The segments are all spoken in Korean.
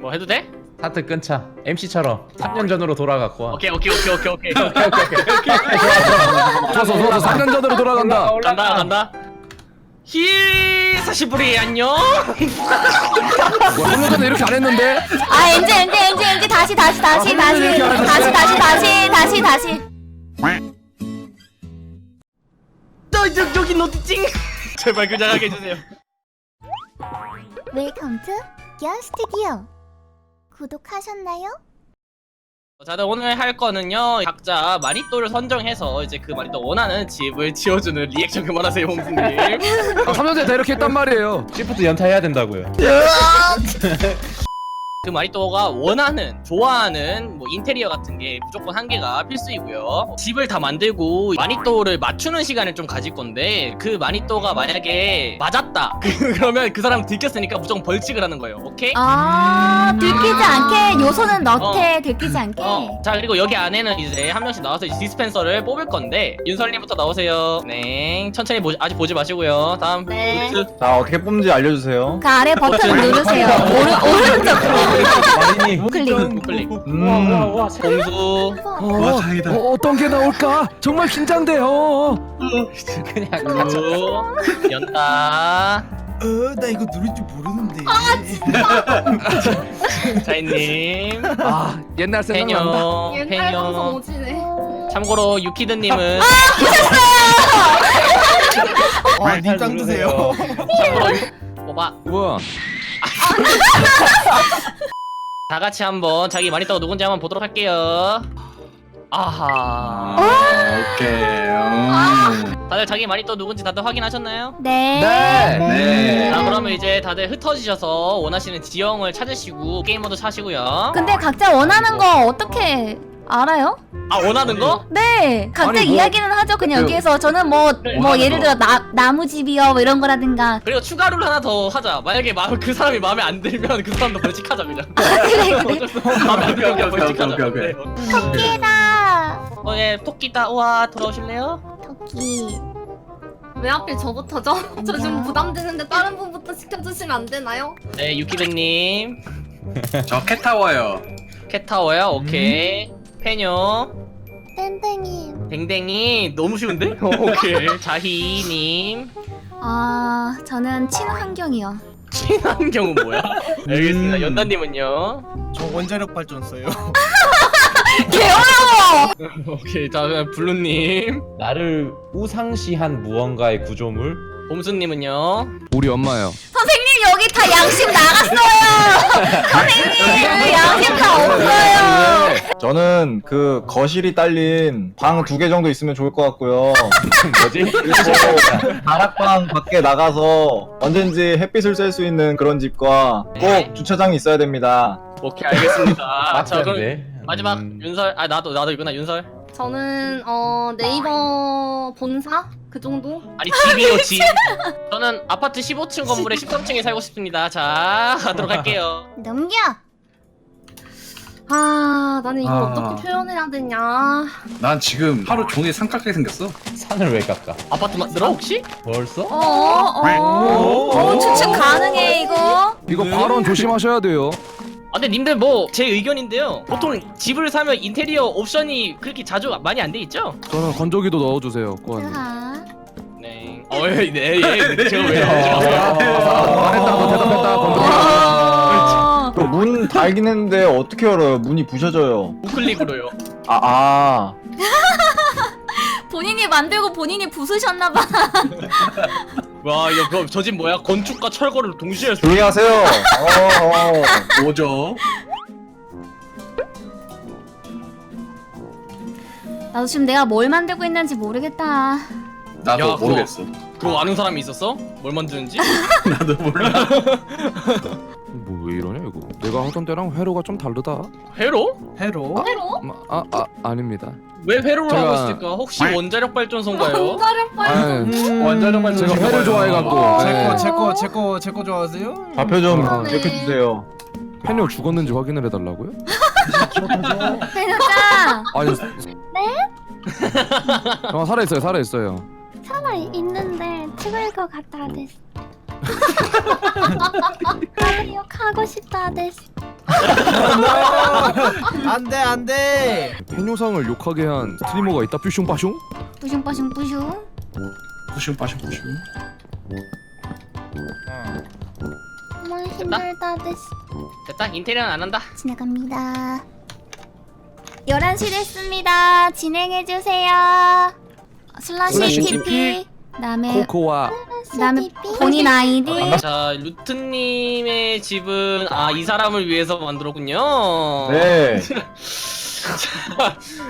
뭐 해도 돼? 하트 끊자. MC처럼 3년 전으로 돌아갔고. 와. 오케이 오케이 오케이 오케이 오케이. 좋았어 좋았어 4년 전으로 돌아간다. 간다 간다. 히 사시부리 안녕. 뭐 3년 전에 이렇게 안 했는데? 아 엔지 엔지 엔지 엔지. 다시 다시 다시 다시 다시 다시 다시 다시 다시. 너 저, 저기 노티찡. 제발 그냥 하게 해주세요. 웰컴 투 기어 스튜디오 구독하셨나요? 자들 오늘 할 거는요 각자 마니또를 선정해서 이제 그 마니또 원하는 집을 지어주는 리액션 그만하세요 홍수님 3년 전에 다 이렇게 했단 말이에요 시프트 연타해야 된다고요. 그 마니또가 원하는 좋아하는 뭐 인테리어 같은 게 무조건 한 개가 필수이고요. 집을 다 만들고 마니또를 맞추는 시간을 좀 가질 건데 그 마니또가 만약에 맞았다. 그러면 그 사람 들켰으니까 무조건 벌칙을 하는 거예요. 오케이? 아 들키지 않게 요소는 넣게 들키지 않게? 어. 자 그리고 여기 안에는 이제 한 명씩 나와서 이제 디스펜서를 뽑을 건데 윤설님부터 나오세요. 네 천천히 보, 아직 보지 마시고요. 다음 네. 루트. 자 어떻게 뽑는지 알려주세요. 그 아래 버튼 누르세요. 오른 오른쪽으로 마리님. 클릭. 우클릭. 음, 공수. 어, 어, 어떤 게 나올까? 정말 긴장돼요. 그냥 갇혀. 구 연다 어, 나 이거 누를 줄 모르는데. 자이님. 아 옛날 생각난다. 페뇨 페뇨 오지네. 참고로 유키드님은 아, 님짱 드세요. 참고로 유- 뽑아. 우와 다 같이 한번 자기 마니또가 누군지 한번 보도록 할게요 아하 오케이. 음. 다들 자기 마니또 누군지 다들 확인하셨나요? 네. 네 네. 자 그러면 이제 다들 흩어지셔서 원하시는 지형을 찾으시고 게임 모드 사시고요 근데 각자 원하는 거 어떻게 알아요? 아 원하는 거? 네, 각자 아니, 뭐- 이야기는 하죠. 그냥 그- 여기에서 저는 뭐뭐 원하는 예를 거. 들어 나 나무집이요 뭐 이런 거라든가. 그리고 추가 룰 하나 더 하자 만약에 마, 그 사람이 마음에 안 들면 그 사람도 벌칙하자 그냥 그래 그래. 어쩔 수 없어 마음에 안 들면 그냥 오케이, 벌칙하자 오케이, 오케이, 네. 토끼다. 어, 예, 토끼다. 우와, 돌아오실래요? 토끼. 왜 하필 저부터죠? 저좀 부담되는데 다른 분부터 시켜주시면 안 되나요? 네, 유키드님. 저 캣타워요. 캣타워요? 오케이. 페뇨. 땡땡이. 댕댕이. 너무 쉬운데? 오케이. 자희님. 아 저는 친환경이요. 친환경은 뭐야? 알겠습니다. 음. 연다님은요? 저 원자력 발전 써요. 오케이. 자, 그럼 블루님. 나를 우상시한 무언가의 구조물. 봄수님은요? 우리 엄마요 선생님 여기 다 양심 나갔어요. 선생님 없어요. 저는 그 거실이 딸린 방 두 개 정도 있으면 좋을 것 같고요. 뭐지? 그리고 다락방 밖에 나가서 언젠지 햇빛을 쐴 수 있는 그런 집과 꼭 주차장이 있어야 됩니다. 오케이, 알겠습니다. 자, 그럼 맞는데. 마지막 음. 윤설. 아, 나도, 나도 이구나, 윤설. 저는 어 네이버 본사 그 정도? 아니, 집이요, 집. 저는 아파트 15층 건물에 13층에 살고 싶습니다. 자, 하도록 할게요. 넘겨. 아 나는 이걸 아. 어떻게 표현해야 되냐? 난 지금 하루 종일 삼각하게 생겼어. 산을 왜 깎아? 아파트 만들어, 혹시? 벌써? 어, 어, 어, 추측 가능해 이거. 이거 발언 조심하셔야 돼요 아 근데 님들 뭐 제 의견인데요 보통 집을 사면 인테리어 옵션이 그렇게 자주 많이 안 돼 있죠? 저는 건조기도 넣어주세요 꼬아님 자, 네. 어, 예, 네, 예. 제가 왜? 아, 말했다 너 대답했다 건조기 어, 그 문 달긴 했는데 어떻게 열어요? 문이 부셔져요. 우클릭으로요. 아, 아. 본인이 만들고 본인이 부수셨나봐. 와, 이거 그럼 저집 뭐야? 건축과 철거를 동시에 할 수- 조용히 하세요. 어, 어. 오죠. 나도 지금 내가 뭘 만들고 있는지 모르겠다. 나도 야, 그거- 모르겠어. 그거 아는 사람이 있었어? 뭘 만드는지? 나도 몰라. 내가 하던 때랑 회로가 좀 다르다 회로? 해로. 회로? 아, 아 아닙니다 왜 회로를 제가- 하고 있을까? 혹시 원자력 발전소인가요? 원자력 발전. 아 원자력 발전소. 제가 회를 좋아해갖고 제거 네. 제거 제거 제거 좋아하세요? 좌표 좀 그러네. 기억해 주세요. 페뇨 죽었는지 확인을 해달라고요? 해놓자. 아니 네? 어 살아있어요 살아있어요 살아 있는데 죽을 것 같다 됐어. 가요 가고 싶다 됐어. 안돼 안돼. 팬요상을 욕하게 한 스트리머가 있다 뾰숑빠숑? 뿌슝 뿌슝 뿌슝. 부슝 빠슝 부슝. 정말 힘들다 됐어. 됐다 인테리어는 안 한다 지나갑니다. 11시 됐습니다. 진행해주세요. 슬라시 슬래시 TP. TP. 그다음에 코코와 그다음에 본인 아이디. 자 루트님의 집은 아 이 사람을 위해서 만들었군요 네.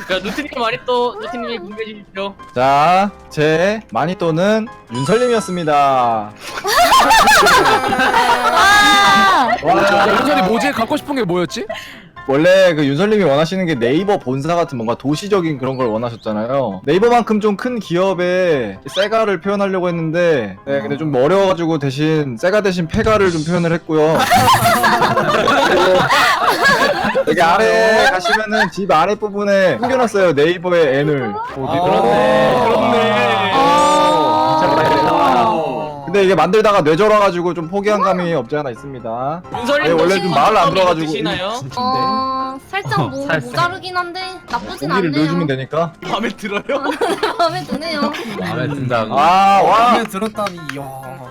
자 루트님 말이 또 루트님이 공개해 주십시오 자, 제 마니또는 윤설님이었습니다. 와. 와, 연설이 뭐지? 갖고 싶은 게 뭐였지? 원래 그 윤설님이 원하시는 게 네이버 본사 같은 뭔가 도시적인 그런 걸 원하셨잖아요. 네이버만큼 좀 큰 기업의 세가를 표현하려고 했는데, 네, 근데 좀 어려워가지고 대신 세가 대신 페가를 좀 표현을 했고요. 그리고 여기 아래 가시면은 집 아래 부분에 숨겨놨어요 네이버의 N을. 어디 그렇네. 그렇네. 아. 근데 이게 만들다가 뇌절와가지고 좀 포기한 감이 없지 않아 있습니다. 윤설님 네, 원래 좀 말을 안 들어가지고 드시나요? 어 살짝 뭐 살살. 모자르긴 한데 나쁘진 고기를 않네요. 넣어주면 되니까. 마음에 들어요? 마음에 드네요. 마음에 든다고. 아, 와. 마음에 들었다니. 이야.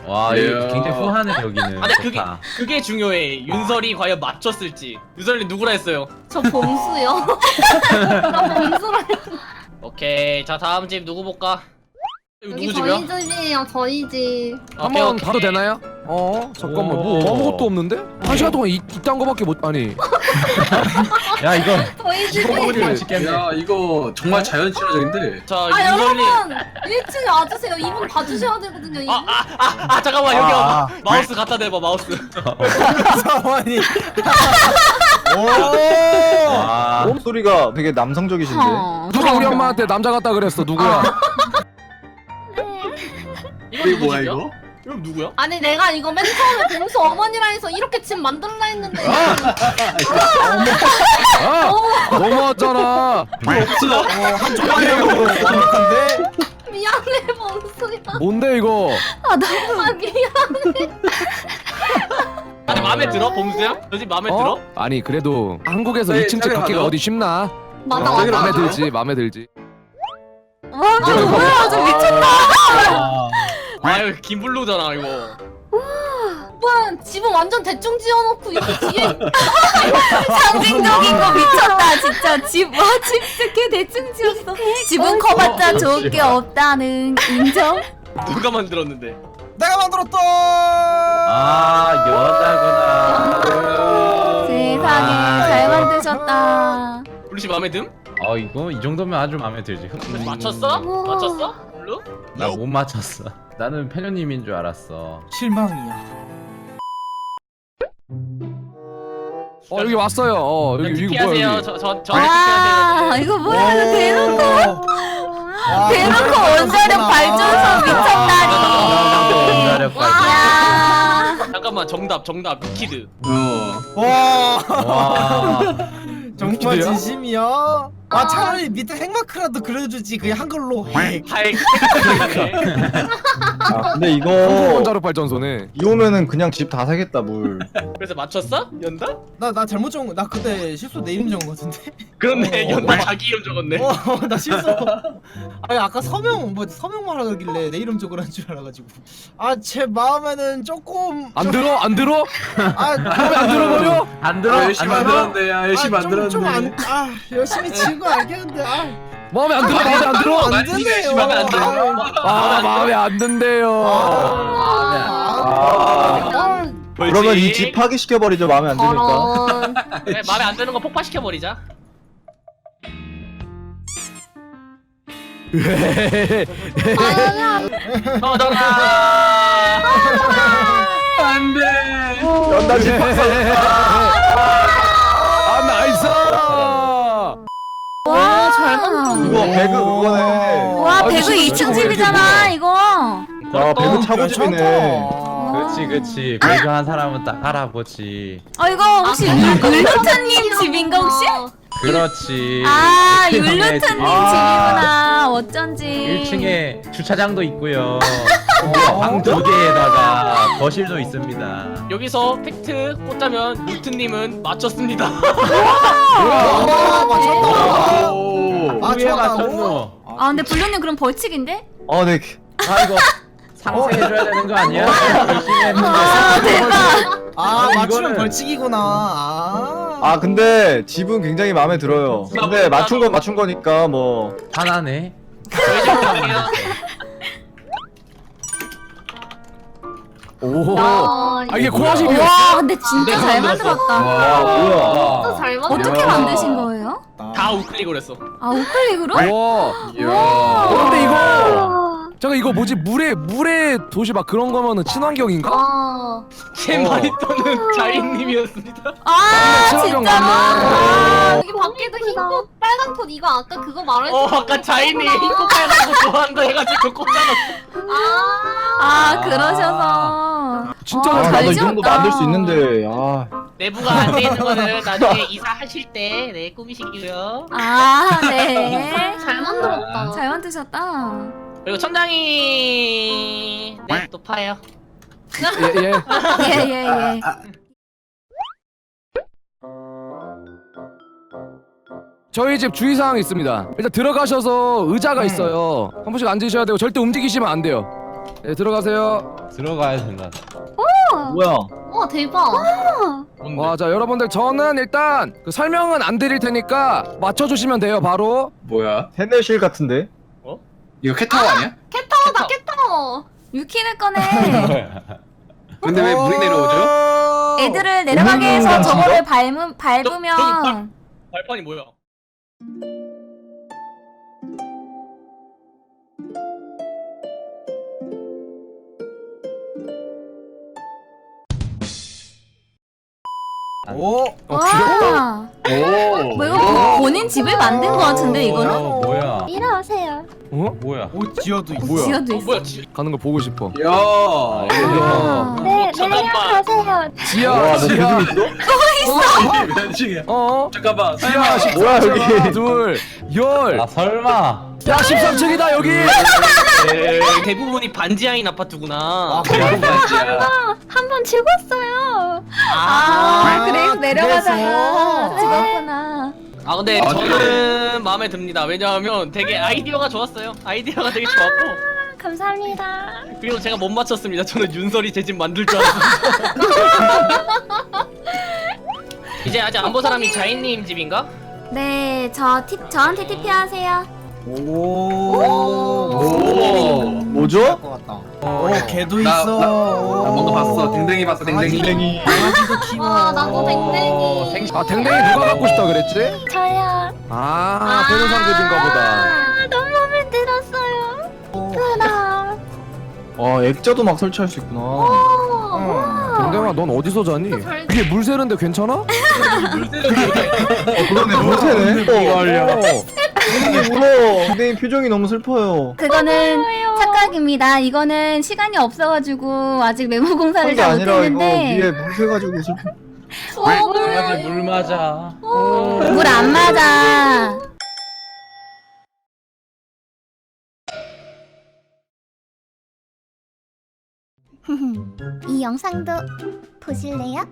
와, 예. 이거 굉장히 후하네 여기는. 아니 그게 좋다. 그게 중요해 윤설이 과연 맞췄을지 윤설님 누구라 했어요? 저 범수요. 나 범수라. 오케이 자 다음 집 누구 볼까? 여기 누구 저희 집이야? 집이에요. 저희 집. 오케이, 한번 오케이. 봐도 되나요? 어 잠깐만 뭐 오. 아무것도 없는데? 한 시간 동안 이, 이딴 거밖에 못 아니 야 이거 저희 집. 소고기 맛있겠네. 야 이거 정말 자연 친화적인데. 자 아 윤설님 여러분 1층에 와주세요. 이분 봐주셔야 되거든요. 이분. 아, 아, 아, 아, 잠깐만, 여기 아. 와. 마우스 갖다 대봐, 마우스. 사원이. 오. 와. 목소리가 되게 남성적이신데. 어. 누가 우리 엄마한테 남자 같다 그랬어 누구야? 이게 뭐야? 이거? 이거 누구야? 아니 내가 이거 맨 처음에 범수 어머니라 해서 이렇게 집 만들라 했는데 아 너무했잖아 없어. 한쪽만이라고 완벽한데. 미안해 범수야. 뭔데 이거 아 미안. 아니, 마음에 들어, 범수야? 너집 마음에 들어? 어? 아니 그래도 한국에서 네, 2층 집 짜게 갖기가. 어디 쉽나? 맞아 어, 맞아. 마음에 맞아. 들지 마음에 들지 와, 저 뭐야? 저 미쳤다. 아 유, 김블루잖아, 이거. 오빠 집은 완전 대충 지어놓고 여기 뒤에 상징적인 거 미쳤다. 진짜 집, 와, 집 되게 대충 지었어. 집은 커봤자 좋을 게 없다는 인정? 누가 만들었는데? 내가 만들었다. 아 여자구나. 세상에 아, 잘. 만드셨다. 블루 씨 마음에 듦? 어 이거 이 정도면 아주 마음에 들지. 맞췄어? 우와. 맞췄어? 블루? 나못 맞췄어. 나는 페녀님인 줄 알았어. 실망이야. 어 여기 왔어요 어 여기 이거 뭐야 하세요. 여기 저, 저, 저 아, 이거 뭐야? 이거 대놓고, 와, 대놓고 원자력 발전소 미쳤다니. 원자력 발전. 야. 하세요. 잠깐만, 정답, 정답. 미키드. 어. 와. 와. 정말. 진심이야? 아 차라리 밑에 핵마크라도 그려주지 그냥 한글로 핵. 하이. 아, 근데 한국 이거 원자력 발전소네 이 오면은 그냥 집 다 사겠다 물. 그래서 맞췄어? 연다? 나, 나 잘못 적은 거, 나 그때 실수 내 이름 적은 거 같은데? 그렇네, 어, 연다 어. 자기 이름 적었네. 어, 나 실수. 아니, 아까 서명, 뭐, 서명 말하길래 내 이름 적으라는 줄 알아가지고. 아, 제 마음에는 조금. 안 좀- 들어 안 들어? 아, 안 들어버려? 안 들어? 아, 열심히 안야 열심히 아. 좀 안, 아, 열심히 지은 거 알겠는데, 아. 마음에 안 들어 마음에 안 들어? 안 많이 드네요. 열심히 하면 안 돼요. 아 마음에 안 든대요 아, 그러면 이 집 파기시켜 버리죠 마음에 안 드니까. 저런 그래, 마음에 안 드는 거 폭파시켜 버리자. 터져라. 안돼. 연다 집 박사. 잘 만들었네. 이거 배그 그거네. 와, 아, 배그 진짜 2층 저거 집이잖아, 이거. 아 배그 차고집이네. 그렇지 그렇지. 배그 한 사람은 딱 알아보지. 어, 이거 혹시 율루트님 집인가, 혹시? 그렇지. 아, 율루트님. 집이구나. 어쩐지. 1층에 주차장도 있고요. 방 두 개에다가 거실도 있습니다. 여기서 팩트 꽂자면 루트님은 맞췄습니다. 아 맞췄다. 오, 아, 좋았다. 맞췄노. 아 근데 불륜님 그럼 벌칙인데? 아 네. 아 이거 상세해줘야 되는 거 아니야? 열심히 했는데. 아 대박 아 이거는- 맞추면 벌칙이구나. 아. 아 근데 집은 굉장히 마음에 들어요. 근데 맞춘 건 맞춘 거니까 뭐 갈게요. 오. 아, 아 이게 코아십이야. 와 근데 진짜 잘 만들었다 아 뭐야? 진짜 잘 만들었다. 어떻게 만드신 거예요? 다 우클릭으로 했어. 아 우클릭으로? 와. 이야. 어, 근데 이거 잠깐 이거 뭐지 물에 물에 도시 막 그런 거면은 친환경인가? 아, 제 마니또는 자인님이었습니다. 아 친환경 진짜로? 맞네. 여기 밖에도 흰꽃, 빨간 꽃 이거 아까 그거 말했어. 어 아까 자인이 흰코 빨간 거 좋아한다 해가지고 꽂아놨어. 아, 아 그러셔서 진짜 어, 아잘 나도 이 정도 지었다. 만들 수 있는데 아 내부가 안 돼 있는 거는 나중에 이사하실 때 네 꾸미시고요. 아 네 잘 만들었다. 잘 만드셨다 그리고 천장이 네 높아요. 예 예. 예 예 예 저희 집 주의사항 있습니다. 일단 들어가셔서 의자가 있어요. 한 번씩 앉으셔야 되고 절대 움직이시면 안 돼요. 네 들어가세요. 들어가야 된다. 뭐야? 와 대박. 뭔데? 와 자 여러분들 저는 일단 그 설명은 안 드릴 테니까 맞춰주시면 돼요 바로. 뭐야? 세내실 같은데? 이거 캣타워 아니야? 캣타워다 캣타워. 유키를 꺼내 근데 왜 물이 내려오죠? 애들을 내려가게 해서 음, 저거를 밟으, 밟으면 발판이 뭐야? 오. 어 귀엽다. 와 오. 뭐 이거 보- 본인 집을 만든 거 같은데 이거는? 어, 뭐야? 일어나세요 어? 뭐야? 오 지어도 있어. 뭐야? 지어도 어 있어 뭐야? 지, 가는 거 보고 싶어. 야. 아, 네 잠깐만. 가세요 지야 지야. 계속 있어? 몇 층이야? 어? 잠깐만. 지야 뭐야, 여기? 13층 둘 열. 아 설마. 야 13층이다 여기. 에, 대부분이 반지하인 아파트구나. 아, 한번 죽었어요 아, 아 그래서 내려가다가 그래서. 죽었구나 아 근데 아, 저는 마음에 듭니다. 왜냐하면 되게 아이디어가 좋았어요. 아이디어가 되게 좋았고 감사합니다 그리고 제가 못 맞췄습니다. 저는 윤설이 제 집 만들 줄 알았어요. 이제 아직 안 본 사람이 자인님 집인가? 네 저 팁 저한테 TP 하세요 오. 오. 뭐죠? 것 같다. 오 개도 나- 있어. 나- 나 뭔가 봤어. 댕댕이 봤어. 댕댕이. 댕댕이. 강아지도 키워. 와 나도 댕댕이. 생- 아 댕댕이 누가 갖고 싶다 그랬지? 저요 아 변호사 집인가 보다. 아 너무 마음에 들었어요 하나 아 액자도 막 설치할 수 있구나. 어. 댕댕아 넌 어디서 자니? 잘- 위에 물 새는데 괜찮아? 어 그러네 못해네. 하려. 댕댕이 울어. 기대인 표정이 너무 슬퍼요. 그거는 어, 착각입니다. 이거는 시간이 없어가지고 아직 메모 공사를 잘 못했는데. 뭉쳐가지고 슬퍼. 어, 맞아 물 맞아. 어. 물안 맞아. 이 영상도 보실래요?